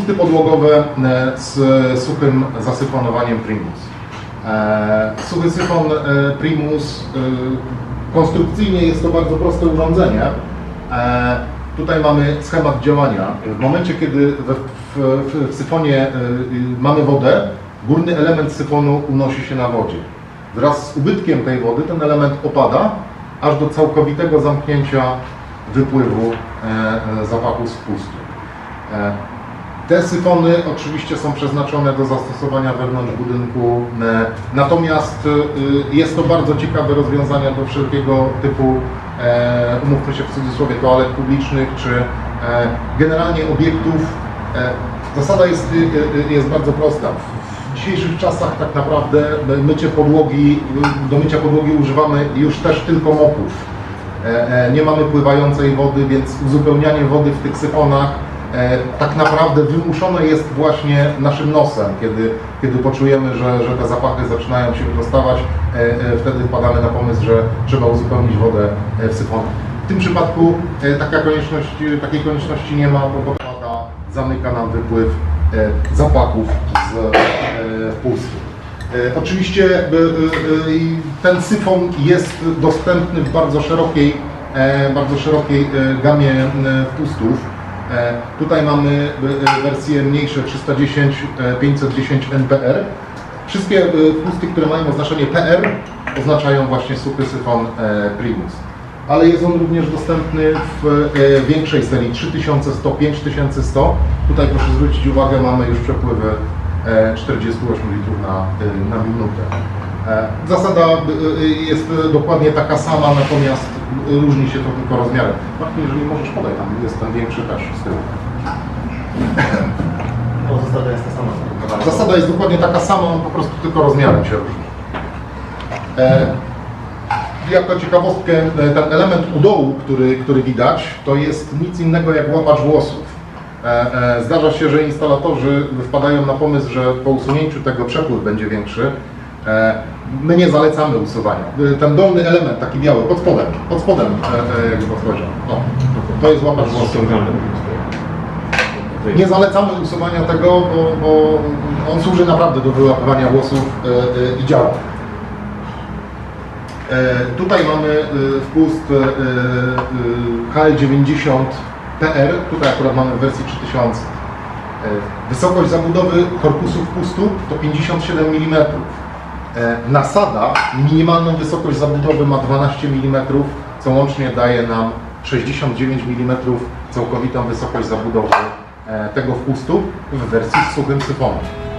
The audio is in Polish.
podłogowe e, z suchym zasyfonowaniem Primus. E, Suchy syfon e, Primus konstrukcyjnie jest to bardzo proste urządzenie. Tutaj mamy schemat działania. W momencie, kiedy w, w, w syfonie mamy wodę, górny element syfonu unosi się na wodzie. Wraz z ubytkiem tej wody ten element opada, aż do całkowitego zamknięcia wypływu zapachu z pustu. Te syfony oczywiście są przeznaczone do zastosowania wewnątrz budynku, e, natomiast e, jest to bardzo ciekawe rozwiązanie do wszelkiego typu, e, umówmy się w cudzysłowie, toalet publicznych, czy generalnie obiektów. Zasada jest, jest bardzo prosta. W dzisiejszych czasach tak naprawdę mycie podłogi, do mycia podłogi używamy już też tylko mopów. Nie mamy pływającej wody, więc uzupełnianie wody w tych syfonach tak naprawdę wymuszone jest właśnie naszym nosem, kiedy, kiedy poczujemy, że, że te zapachy zaczynają się wydostawać, e, e, wtedy wpadamy na pomysł, że trzeba uzupełnić wodę e, w syfonach. W tym przypadku e, taka konieczność, takiej konieczności nie ma, bo woda zamyka nam wypływ e, zapachów z e. E, Oczywiście e, e, e, ten syfon jest dostępny w bardzo szerokiej, e, bardzo szerokiej e, gamie e, wpustów. E, Tutaj mamy e, wersje mniejsze 310, e, 510 NPR. Wszystkie e, wpusty, które mają oznaczenie PR oznaczają właśnie suchy syfon Primus. Ale jest on również dostępny w większej serii 3100, 5100. Tutaj proszę zwrócić uwagę, mamy już przepływy e, 48 litrów na, na minutę. E, Zasada e, jest e, dokładnie taka sama, natomiast różni się to tylko rozmiarem. Martin, jeżeli możesz podaj, tam jest ten większy też z tyłu. No, zasada jest ta sama. Zasada jest dokładnie taka sama, on po prostu tylko rozmiarem się różni. E, jako ciekawostkę, e, ten element u dołu, który, który widać, to jest nic innego jak łapacz włosów. E, e, zdarza się, że instalatorzy wpadają na pomysł, że po usunięciu tego przepływ będzie większy. E, my nie zalecamy usuwania. Ten dolny element, taki biały, pod spodem, pod spodem, e, e, jakby podchodzi. O, to jest łapacz włosów. Nie zalecamy usuwania tego, bo, bo on służy naprawdę do wyłapywania włosów i działa. Tutaj mamy wpust e, e, HL90 PR, tutaj akurat mamy w wersji 3000. E, Wysokość zabudowy korpusu wpustu to 57 mm. E, Nasada minimalną wysokość zabudowy ma 12 mm, co łącznie daje nam 69 mm całkowitą wysokość zabudowy e, tego wpustu w wersji z suchym syfonem.